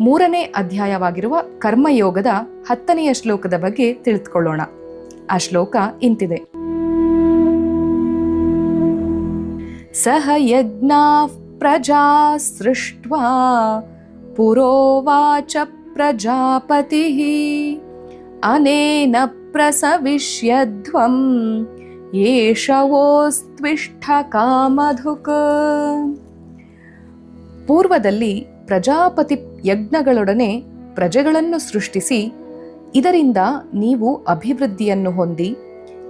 ಮೂರನೇ ಅಧ್ಯಾಯವಾಗಿರುವ ಕರ್ಮಯೋಗದ ಹತ್ತನೆಯ ಶ್ಲೋಕದ ಬಗ್ಗೆ ತಿಳಿದುಕೊಳ್ಳೋಣ. ಆ ಶ್ಲೋಕ ಇಂತಿದೆ. ಸಹ ಯಜ್ಞಾ ಪ್ರಜಾ ಸೃಷ್ಟ ಪುರೋವಾಚ ಪ್ರಜಾಪತಿ ಅನೇನ ಪ್ರಸವಿಷ್ಯಧ್ವಂ ಏಷವೋಸ್ತ್ವಿಷ್ಠ ಕಾಮಧುಕ್. ಪೂರ್ವದಲ್ಲಿ ಪ್ರಜಾಪತಿ ಯಜ್ಞಗಳೊಡನೆ ಪ್ರಜೆಗಳನ್ನು ಸೃಷ್ಟಿಸಿ, ಇದರಿಂದ ನೀವು ಅಭಿವೃದ್ಧಿಯನ್ನು ಹೊಂದಿ,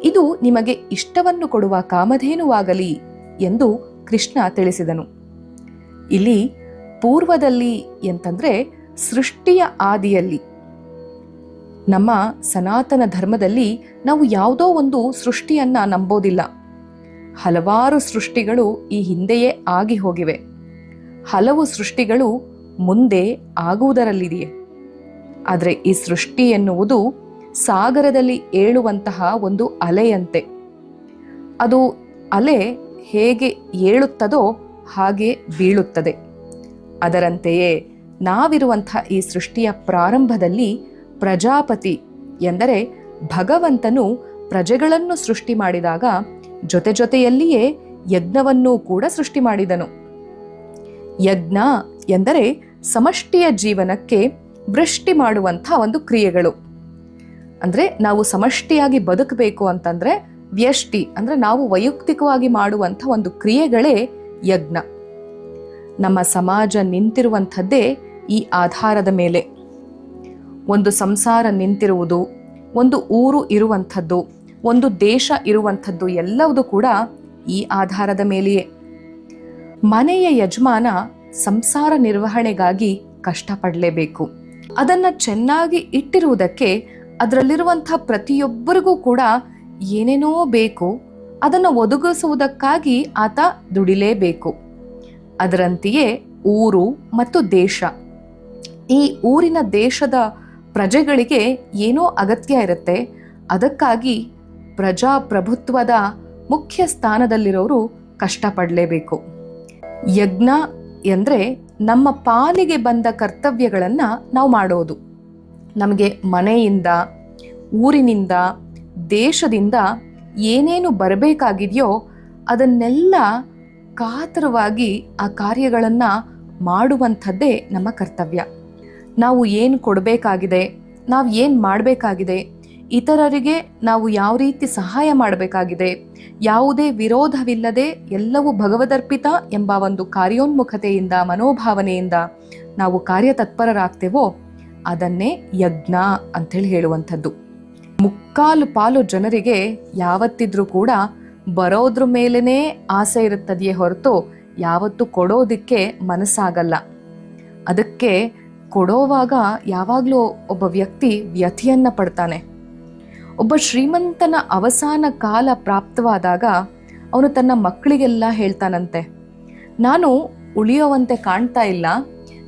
ಇದು ನಿಮಗೆ ಇಷ್ಟವನ್ನು ಕೊಡುವ ಕಾಮಧೇನುವಾಗಲಿ ಎಂದು ಕೃಷ್ಣ ತಿಳಿಸಿದನು. ಇಲ್ಲಿ ಪೂರ್ವದಲ್ಲಿ ಎಂತಂದ್ರೆ ಸೃಷ್ಟಿಯ ಆದಿಯಲ್ಲಿ. ನಮ್ಮ ಸನಾತನ ಧರ್ಮದಲ್ಲಿ ನಾವು ಯಾವುದೋ ಒಂದು ಸೃಷ್ಟಿಯನ್ನ ನಂಬೋದಿಲ್ಲ. ಹಲವಾರು ಸೃಷ್ಟಿಗಳು ಈ ಹಿಂದೆಯೇ ಆಗಿ ಹೋಗಿವೆ. ಹಲವು ಸೃಷ್ಟಿಗಳು ಮುಂದೆ ಆಗುವುದರಲ್ಲಿದೆಯೇ? ಆದರೆ ಈ ಸೃಷ್ಟಿ ಎನ್ನುವುದು ಸಾಗರದಲ್ಲಿ ಏಳುವಂತಹ ಒಂದು ಅಲೆಯಂತೆ. ಅದು ಅಲೆ ಹೇಗೆ ಏಳುತ್ತದೋ ಹಾಗೆ ಬೀಳುತ್ತದೆ. ಅದರಂತೆಯೇ ನಾವಿರುವಂಥ ಈ ಸೃಷ್ಟಿಯ ಪ್ರಾರಂಭದಲ್ಲಿ ಪ್ರಜಾಪತಿ ಎಂದರೆ ಭಗವಂತನು ಪ್ರಜೆಗಳನ್ನು ಸೃಷ್ಟಿ ಮಾಡಿದಾಗ ಜೊತೆ ಜೊತೆಯಲ್ಲಿಯೇ ಯಜ್ಞವನ್ನೂ ಕೂಡ ಸೃಷ್ಟಿ ಮಾಡಿದನು. ಯಜ್ಞ ಎಂದರೆ ಸಮಷ್ಟಿಯ ಜೀವನಕ್ಕೆ ವೃಷ್ಟಿ ಮಾಡುವಂಥ ಒಂದು ಕ್ರಿಯೆಗಳು. ಅಂದ್ರೆ ನಾವು ಸಮಷ್ಟಿಯಾಗಿ ಬದುಕಬೇಕು ಅಂತಂದ್ರೆ ವ್ಯಷ್ಟಿ, ಅಂದ್ರೆ ನಾವು ವೈಯಕ್ತಿಕವಾಗಿ ಮಾಡುವಂಥ ಒಂದು ಕ್ರಿಯೆಗಳೇ ಯಜ್ಞ. ನಮ್ಮ ಸಮಾಜ ನಿಂತಿರುವಂಥದ್ದೇ ಈ ಆಧಾರದ ಮೇಲೆ. ಒಂದು ಸಂಸಾರ ನಿಂತಿರುವುದು, ಒಂದು ಊರು ಇರುವಂಥದ್ದು, ಒಂದು ದೇಶ ಇರುವಂಥದ್ದು ಎಲ್ಲವೂ ಕೂಡ ಈ ಆಧಾರದ ಮೇಲೆಯೇ. ಮನೆಯ ಯಜಮಾನ ಸಂಸಾರ ನಿರ್ವಹಣೆಗಾಗಿ ಕಷ್ಟಪಡಲೇಬೇಕು. ಅದನ್ನು ಚೆನ್ನಾಗಿ ಇಟ್ಟಿರುವುದಕ್ಕೆ ಅದರಲ್ಲಿರುವಂಥ ಪ್ರತಿಯೊಬ್ಬರಿಗೂ ಕೂಡ ಏನೇನೋ ಬೇಕು, ಅದನ್ನು ಒದಗಿಸುವುದಕ್ಕಾಗಿ ಆತ ದುಡಿಲೇಬೇಕು. ಅದರಂತೆಯೇ ಊರು ಮತ್ತು ದೇಶ. ಈ ಊರಿನ ದೇಶದ ಪ್ರಜೆಗಳಿಗೆ ಏನೋ ಅಗತ್ಯ ಇರುತ್ತೆ, ಅದಕ್ಕಾಗಿ ಪ್ರಜಾಪ್ರಭುತ್ವದ ಮುಖ್ಯ ಸ್ಥಾನದಲ್ಲಿರೋರು ಕಷ್ಟಪಡಲೇಬೇಕು. ಯಜ್ಞ ಎಂದರೆ ನಮ್ಮ ಪಾಲಿಗೆ ಬಂದ ಕರ್ತವ್ಯಗಳನ್ನು ನಾವು ಮಾಡೋದು. ನಮಗೆ ಮನೆಯಿಂದ, ಊರಿನಿಂದ, ದೇಶದಿಂದ ಏನೇನು ಬರಬೇಕಾಗಿದೆಯೋ ಅದನ್ನೆಲ್ಲ ಕಾತರವಾಗಿ ಆ ಕಾರ್ಯಗಳನ್ನು ಮಾಡುವಂಥದ್ದೇ ನಮ್ಮ ಕರ್ತವ್ಯ. ನಾವು ಏನು ಕೊಡಬೇಕಾಗಿದೆ, ನಾವು ಏನು ಮಾಡಬೇಕಾಗಿದೆ ಇತರರಿಗೆ ನಾವು ಯಾವ ರೀತಿ ಸಹಾಯ ಮಾಡಬೇಕಾಗಿದೆ, ಯಾವುದೇ ವಿರೋಧವಿಲ್ಲದೆ ಎಲ್ಲವೂ ಭಗವದರ್ಪಿತ ಎಂಬ ಒಂದು ಕಾರ್ಯೋನ್ಮುಖತೆಯಿಂದ, ಮನೋಭಾವನೆಯಿಂದ ನಾವು ಕಾರ್ಯತತ್ಪರರಾಗ್ತೇವೋ, ಅದನ್ನೇ ಯಜ್ಞ ಅಂಥೇಳಿ ಹೇಳುವಂಥದ್ದು. ಮುಕ್ಕಾಲು ಪಾಲು ಜನರಿಗೆ ಯಾವತ್ತಿದ್ರೂ ಕೂಡ ಬರೋದ್ರ ಮೇಲೇ ಆಸೆ ಇರುತ್ತದೆಯೇ ಹೊರತು ಯಾವತ್ತೂ ಕೊಡೋದಕ್ಕೆ ಮನಸ್ಸಾಗಲ್ಲ. ಅದಕ್ಕೆ ಕೊಡೋವಾಗ ಯಾವಾಗಲೂ ಒಬ್ಬ ವ್ಯಕ್ತಿ ವ್ಯಥಿಯನ್ನು ಪಡ್ತಾನೆ. ಒಬ್ಬ ಶ್ರೀಮಂತನ ಅವಸಾನ ಕಾಲ ಪ್ರಾಪ್ತವಾದಾಗ ಅವನು ತನ್ನ ಮಕ್ಕಳಿಗೆಲ್ಲ ಹೇಳ್ತಾನಂತೆ, ನಾನು ಉಳಿಯೋವಂತೆ ಕಾಣ್ತಾ ಇಲ್ಲ.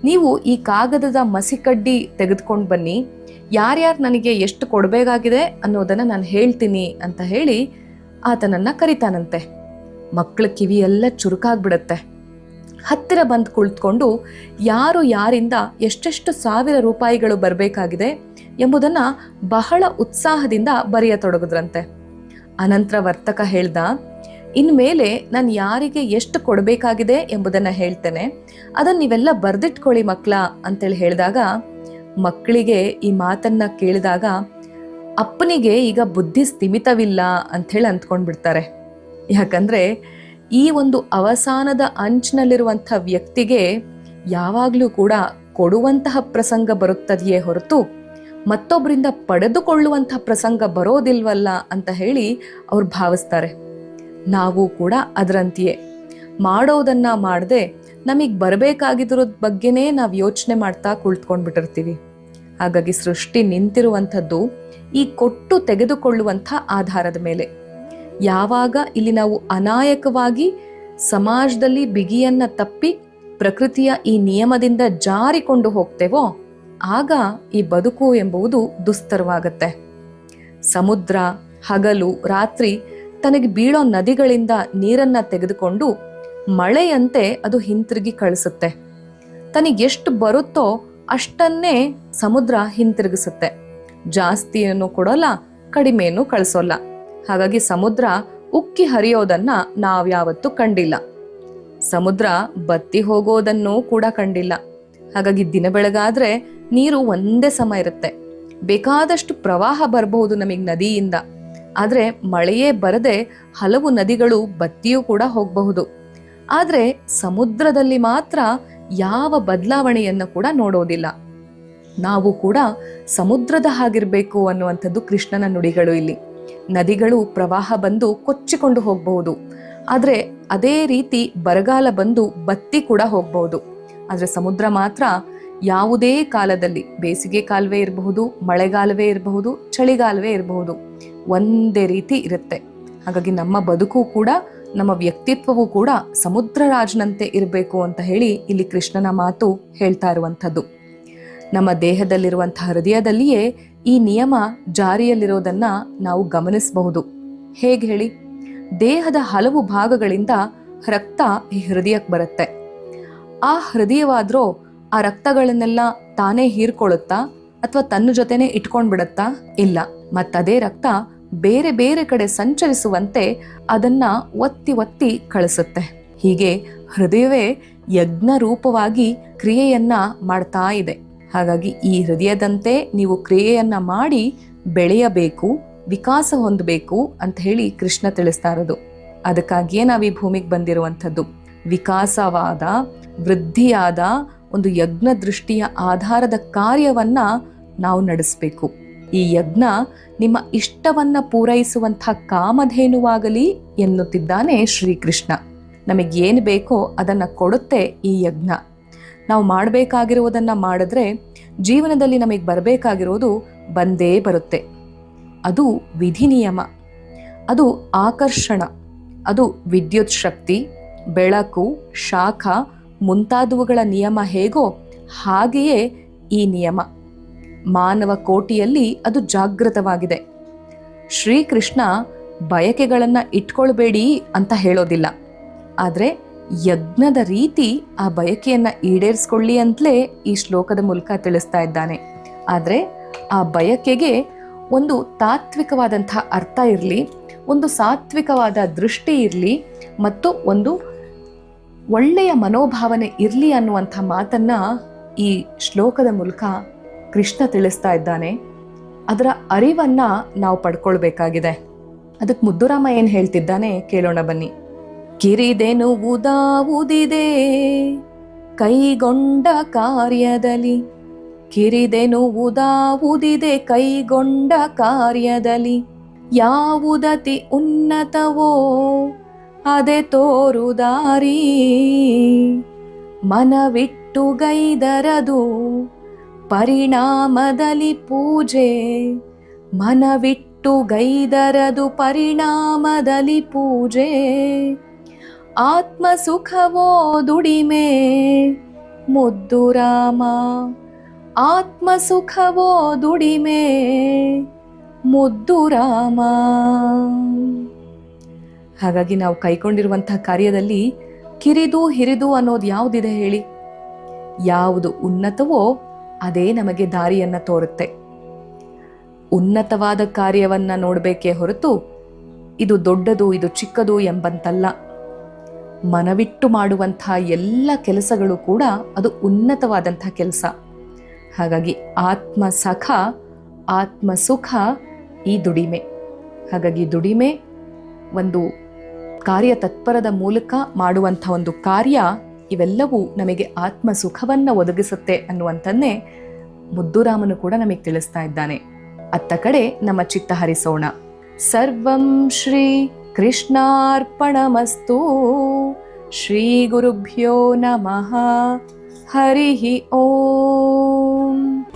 ನೀವು ಈ ಕಾಗದದ ಮಸಿಕಡ್ಡಿ ತೆಗೆದುಕೊಂಡು ಬನ್ನಿ. ಯಾರ್ಯಾರು ನನಗೆ ಎಷ್ಟು ಕೊಡಬೇಕಾಗಿದೆ ಅನ್ನೋದನ್ನು ನಾನು ಹೇಳ್ತೀನಿ ಅಂತ ಹೇಳಿ ಆತನನ್ನು ಕರಿತಾನಂತೆ. ಮಕ್ಕಳ ಕಿವಿ ಎಲ್ಲ ಚುರುಕಾಗ್ಬಿಡತ್ತೆ. ಹತ್ತಿರ ಬಂದು ಕುಳಿತುಕೊಂಡು ಯಾರು ಯಾರಿಂದ ಎಷ್ಟೆಷ್ಟು ಸಾವಿರ ರೂಪಾಯಿಗಳು ಬರಬೇಕಾಗಿದೆ ಎಂಬುದನ್ನು ಬಹಳ ಉತ್ಸಾಹದಿಂದ ಬರೆಯತೊಡಗಿದ್ರಂತೆ. ಅನಂತರ ವರ್ತಕ ಹೇಳ್ದ ಇನ್ಮೇಲೆ ನಾನು ಯಾರಿಗೆ ಎಷ್ಟು ಕೊಡಬೇಕಾಗಿದೆ ಎಂಬುದನ್ನು ಹೇಳ್ತೇನೆ. ಅದನ್ನು ನೀವೆಲ್ಲ ಬರೆದಿಟ್ಕೊಳ್ಳಿ ಮಕ್ಕಳ ಅಂತೇಳಿ ಹೇಳಿದಾಗ ಮಕ್ಕಳಿಗೆ ಈ ಮಾತನ್ನ ಕೇಳಿದಾಗ, ಅಪ್ಪನಿಗೆ ಈಗ ಬುದ್ಧಿ ಸ್ಥಿಮಿತವಿಲ್ಲ ಅಂಥೇಳಿ ಅಂದ್ಕೊಂಡ್ಬಿಡ್ತಾರೆ ಯಾಕಂದ್ರೆ, ಈ ಒಂದು ಅವಸಾನದ ಅಂಚಿನಲ್ಲಿರುವಂಥ ವ್ಯಕ್ತಿಗೆ ಯಾವಾಗಲೂ ಕೂಡ ಕೊಡುವಂತಹ ಪ್ರಸಂಗ ಬರುತ್ತದೆಯೇ ಹೊರತು ಮತ್ತೊಬ್ಬರಿಂದ ಪಡೆದುಕೊಳ್ಳುವಂಥ ಪ್ರಸಂಗ ಬರೋದಿಲ್ವಲ್ಲ ಅಂತ ಹೇಳಿ ಅವ್ರು ಭಾವಿಸ್ತಾರೆ. ನಾವು ಕೂಡ ಅದರಂತೆಯೇ. ಮಾಡೋದನ್ನ ಮಾಡದೆ ನಮಗೆ ಬರಬೇಕಾಗಿದ್ರದ ಬಗ್ಗೆನೇ ನಾವು ಯೋಚನೆ ಮಾಡ್ತಾ ಕುಳಿತುಕೊಂಡ್ಬಿಟ್ಟಿರ್ತೀವಿ. ಹಾಗಾಗಿ ಸೃಷ್ಟಿ ನಿಂತಿರುವಂಥದ್ದು ಈ ಕೊಟ್ಟು ತೆಗೆದುಕೊಳ್ಳುವಂಥ ಆಧಾರದ ಮೇಲೆ. ಯಾವಾಗ ಇಲ್ಲಿ ನಾವು ಅನಾಯಕವಾಗಿ ಸಮಾಜದಲ್ಲಿ ಬಿಗಿಯನ್ನ ತಪ್ಪಿ ಪ್ರಕೃತಿಯ ಈ ನಿಯಮದಿಂದ ಜಾರಿಕೊಂಡು ಹೋಗ್ತೇವೋ ಆಗ ಈ ಬದುಕು ಎಂಬುವುದು ದುಸ್ತರವಾಗತ್ತೆ. ಸಮುದ್ರ, ಹಗಲು, ರಾತ್ರಿ ತನಗೆ ಬೀಳೋ ನದಿಗಳಿಂದ ನೀರನ್ನ ತೆಗೆದುಕೊಂಡು ಮಳೆಯಂತೆ ಅದು ಹಿಂತಿರುಗಿ ಕಳಿಸುತ್ತೆ. ತನಗೆ ಎಷ್ಟು ಬರುತ್ತೋ ಅಷ್ಟನ್ನೇ ಸಮುದ್ರ ಹಿಂತಿರುಗಿಸುತ್ತೆ. ಜಾಸ್ತಿಯನ್ನು ಕೊಡೋಲ್ಲ, ಕಡಿಮೆಯನ್ನು ಕಳಿಸೋಲ್ಲ. ಹಾಗಾಗಿ ಸಮುದ್ರ ಉಕ್ಕಿ ಹರಿಯೋದನ್ನ ನಾವ್ಯಾವತ್ತೂ ಕಂಡಿಲ್ಲ. ಸಮುದ್ರ ಬತ್ತಿ ಹೋಗೋದನ್ನೂ ಕೂಡ ಕಂಡಿಲ್ಲ. ಹಾಗಾಗಿ ದಿನ ಬೆಳಗಾದ್ರೆ ನೀರು ಒಂದೇ ಸಮ ಇರುತ್ತೆ. ಬೇಕಾದಷ್ಟು ಪ್ರವಾಹ ಬರಬಹುದು ನಮಗೆ ನದಿಯಿಂದ. ಆದರೆ ಮಳೆಯೇ ಬರದೆ ಹಲವು ನದಿಗಳು ಬತ್ತಿಯೂ ಕೂಡ ಹೋಗಬಹುದು. ಆದರೆ ಸಮುದ್ರದಲ್ಲಿ ಮಾತ್ರ ಯಾವ ಬದಲಾವಣೆಯನ್ನು ಕೂಡ ನೋಡೋದಿಲ್ಲ. ನಾವು ಕೂಡ ಸಮುದ್ರದ ಹಾಗಿರಬೇಕು ಅನ್ನುವಂಥದ್ದು ಕೃಷ್ಣನ ನುಡಿಗಳು ಇಲ್ಲಿ. ನದಿಗಳು ಪ್ರವಾಹ ಬಂದು ಕೊಚ್ಚಿಕೊಂಡು ಹೋಗಬಹುದು. ಆದರೆ ಅದೇ ರೀತಿ ಬರಗಾಲ ಬಂದು ಬತ್ತಿ ಕೂಡ ಹೋಗಬಹುದು. ಆದರೆ ಸಮುದ್ರ ಮಾತ್ರ ಯಾವುದೇ ಕಾಲದಲ್ಲಿ ಬೇಸಿಗೆ ಕಾಲವೇ ಇರಬಹುದು, ಮಳೆಗಾಲವೇ ಇರಬಹುದು, ಚಳಿಗಾಲವೇ ಇರಬಹುದು. ಒಂದೇ ರೀತಿ ಇರುತ್ತೆ. ಹಾಗಾಗಿ ನಮ್ಮ ಬದುಕು ಕೂಡ, ನಮ್ಮ ವ್ಯಕ್ತಿತ್ವವು ಕೂಡ ಸಮುದ್ರ ರಾಜನಂತೆ ಇರಬೇಕು ಅಂತ ಹೇಳಿ ಇಲ್ಲಿ ಕೃಷ್ಣನ ಮಾತು ಹೇಳ್ತಾ ಇರುವಂಥದ್ದು. ನಮ್ಮ ದೇಹದಲ್ಲಿರುವಂತಹ ಹೃದಯದಲ್ಲಿಯೇ ಈ ನಿಯಮ ಜಾರಿಯಲ್ಲಿರೋದನ್ನ ನಾವು ಗಮನಿಸಬಹುದು. ಹೇಗೆ ಹೇಳಿ? ದೇಹದ ಹಲವು ಭಾಗಗಳಿಂದ ರಕ್ತ ಈ ಹೃದಯಕ್ಕೆ ಬರುತ್ತೆ. ಆ ಹೃದಯವಾದ್ರೂ ಆ ರಕ್ತಗಳನ್ನೆಲ್ಲ ತಾನೇ ಹೀರ್ಕೊಳ್ಳುತ್ತಾ ಅಥವಾ ತನ್ನ ಜೊತೆನೆ ಇಟ್ಕೊಂಡ್ ಬಿಡತ್ತಾ ಇಲ್ಲ. ಮತ್ತದೇ ರಕ್ತ ಬೇರೆ ಬೇರೆ ಕಡೆ ಸಂಚರಿಸುವಂತೆ ಅದನ್ನ ಒತ್ತಿ ಒತ್ತಿ ಕಳಿಸುತ್ತೆ. ಹೀಗೆ ಹೃದಯವೇ ಯಜ್ಞ ರೂಪವಾಗಿ ಕ್ರಿಯೆಯನ್ನ ಮಾಡ್ತಾ ಇದೆ. ಹಾಗಾಗಿ ಈ ಹೃದಯದಂತೆ ನೀವು ಕ್ರಿಯೆಯನ್ನ ಮಾಡಿ ಬೆಳೆಯಬೇಕು, ವಿಕಾಸ ಹೊಂದಬೇಕು ಅಂತ ಹೇಳಿ ಕೃಷ್ಣ ತಿಳಿಸ್ತಾ ಇರೋದು. ಅದಕ್ಕಾಗಿಯೇ ನಾವು ಈ ಭೂಮಿಗೆ ಬಂದಿರುವಂಥದ್ದು. ವಿಕಾಸವಾದ, ವೃದ್ಧಿಯಾದ ಒಂದು ಯಜ್ಞ ದೃಷ್ಟಿಯ ಆಧಾರದ ಕಾರ್ಯವನ್ನ ನಾವು ನಡೆಸಬೇಕು. ಈ ಯಜ್ಞ ನಿಮ್ಮ ಇಷ್ಟವನ್ನ ಪೂರೈಸುವಂಥ ಕಾಮಧೇನುವಾಗಲಿ ಎನ್ನುತ್ತಿದ್ದಾನೆ ಶ್ರೀಕೃಷ್ಣ. ನಮಗೇನು ಬೇಕೋ ಅದನ್ನ ಕೊಡುತ್ತೆ ಈ ಯಜ್ಞ. ನಾವು ಮಾಡಬೇಕಾಗಿರುವುದನ್ನು ಮಾಡಿದ್ರೆ ಜೀವನದಲ್ಲಿ ನಮಗೆ ಬರಬೇಕಾಗಿರೋದು ಬಂದೇ ಬರುತ್ತೆ. ಅದು ವಿಧಿ ನಿಯಮ. ಅದು ಆಕರ್ಷಣ. ಅದು ವಿದ್ಯುತ್ ಶಕ್ತಿ, ಬೆಳಕು, ಶಾಖ ಮುಂತಾದವುಗಳ ನಿಯಮ ಹೇಗೋ ಹಾಗೆಯೇ ಈ ನಿಯಮ. ಮಾನವ ಕೋಟಿಯಲ್ಲಿ ಅದು ಜಾಗೃತವಾಗಿದೆ. ಶ್ರೀಕೃಷ್ಣ ಬಯಕೆಗಳನ್ನು ಇಟ್ಕೊಳ್ಬೇಡಿ ಅಂತ ಹೇಳೋದಿಲ್ಲ. ಆದರೆ ಯಜ್ಞದ ರೀತಿ ಆ ಬಯಕೆಯನ್ನು ಈಡೇರಿಸ್ಕೊಳ್ಳಿ ಅಂತಲೇ ಈ ಶ್ಲೋಕದ ಮೂಲಕ ತಿಳಿಸ್ತಾ ಇದ್ದಾನೆ. ಆದರೆ ಆ ಬಯಕೆಗೆ ಒಂದು ತಾತ್ವಿಕವಾದಂಥ ಅರ್ಥ ಇರಲಿ, ಒಂದು ಸಾತ್ವಿಕವಾದ ದೃಷ್ಟಿ ಇರಲಿ, ಮತ್ತು ಒಂದು ಒಳ್ಳೆಯ ಮನೋಭಾವನೆ ಇರಲಿ ಅನ್ನುವಂಥ ಮಾತನ್ನು ಈ ಶ್ಲೋಕದ ಮೂಲಕ ಕೃಷ್ಣ ತಿಳಿಸ್ತಾ ಇದ್ದಾನೆ. ಅದರ ಅರಿವನ್ನು ನಾವು ಪಡ್ಕೊಳ್ಬೇಕಾಗಿದೆ. ಅದಕ್ಕೆ ಮುದ್ದುರಾಮ ಏನು ಹೇಳ್ತಿದ್ದಾನೆ ಕೇಳೋಣ ಬನ್ನಿ. ಕಿರಿದೆನುವುದಾವುದಿದೆ ಕೈಗೊಂಡ ಕಾರ್ಯದಲ್ಲಿ. ಉದಿದೆ ಕೈಗೊಂಡ ಕಾರ್ಯದಲ್ಲಿ. ಯಾವುದತಿ ಉನ್ನತವೋ ಅದೆ ತೋರುದಾರಿ ಮನವಿಟ್ಟು ಗೈದರದು ಪರಿಣಾಮದಲ್ಲಿ ಪೂಜೆ ಮನವಿಟ್ಟು ಗೈದರದು ಪರಿಣಾಮದಲ್ಲಿ ಪೂಜೆ ಆತ್ಮ ಸುಖವೋ ದುಡಿಮೆ ಮುದ್ದು ರಾಮ ಆತ್ಮ ಸುಖವೋ ದುಡಿಮೆ ಮುದ್ದು ರಾಮ ಹಾಗಾಗಿ ನಾವು ಕೈಕೊಂಡಿರುವಂತಹ ಕಾರ್ಯದಲ್ಲಿ ಕಿರಿದು ಹಿರಿದು ಅನ್ನೋದು ಯಾವುದಿದೆ ಹೇಳಿ? ಯಾವುದು ಉನ್ನತವೋ ಅದೇ ನಮಗೆ ದಾರಿಯನ್ನ ತೋರುತ್ತೆ. ಉನ್ನತವಾದ ಕಾರ್ಯವನ್ನ ನೋಡಬೇಕೇ ಹೊರತು ಇದು ದೊಡ್ಡದು, ಇದು ಚಿಕ್ಕದು ಎಂಬಂತಲ್ಲ. ಮನವಿಟ್ಟು ಮಾಡುವಂತಹ ಎಲ್ಲ ಕೆಲಸಗಳು ಕೂಡ ಅದು ಉನ್ನತವಾದಂಥ ಕೆಲಸ. ಹಾಗಾಗಿ ಆತ್ಮ ಸಖ, ಆತ್ಮ ಸುಖ, ಈ ದುಡಿಮೆ. ಹಾಗಾಗಿ ದುಡಿಮೆ ಒಂದು ಕಾರ್ಯ ತತ್ಪರದ ಮೂಲಕ ಮಾಡುವಂಥ ಒಂದು ಕಾರ್ಯ ಇವೆಲ್ಲವೂ ನಮಗೆ ಆತ್ಮ ಸುಖವನ್ನು ಒದಗಿಸುತ್ತೆ ಅನ್ನುವಂಥನ್ನೇ ಮುದ್ದುರಾಮನು ಕೂಡ ನಮಗೆ ತಿಳಿಸ್ತಾ ಇದ್ದಾನೆ. ಅತ್ತ ಕಡೆ ನಮ್ಮ ಚಿತ್ತ ಹರಿಸೋಣ. ಸರ್ವಂ ಶ್ರೀ ಕೃಷ್ಣಾರ್ಪಣಮಸ್ತು. ಶ್ರೀ ಗುರುಭ್ಯೋ ನಮಃ. ಹರಿ ಓಂ.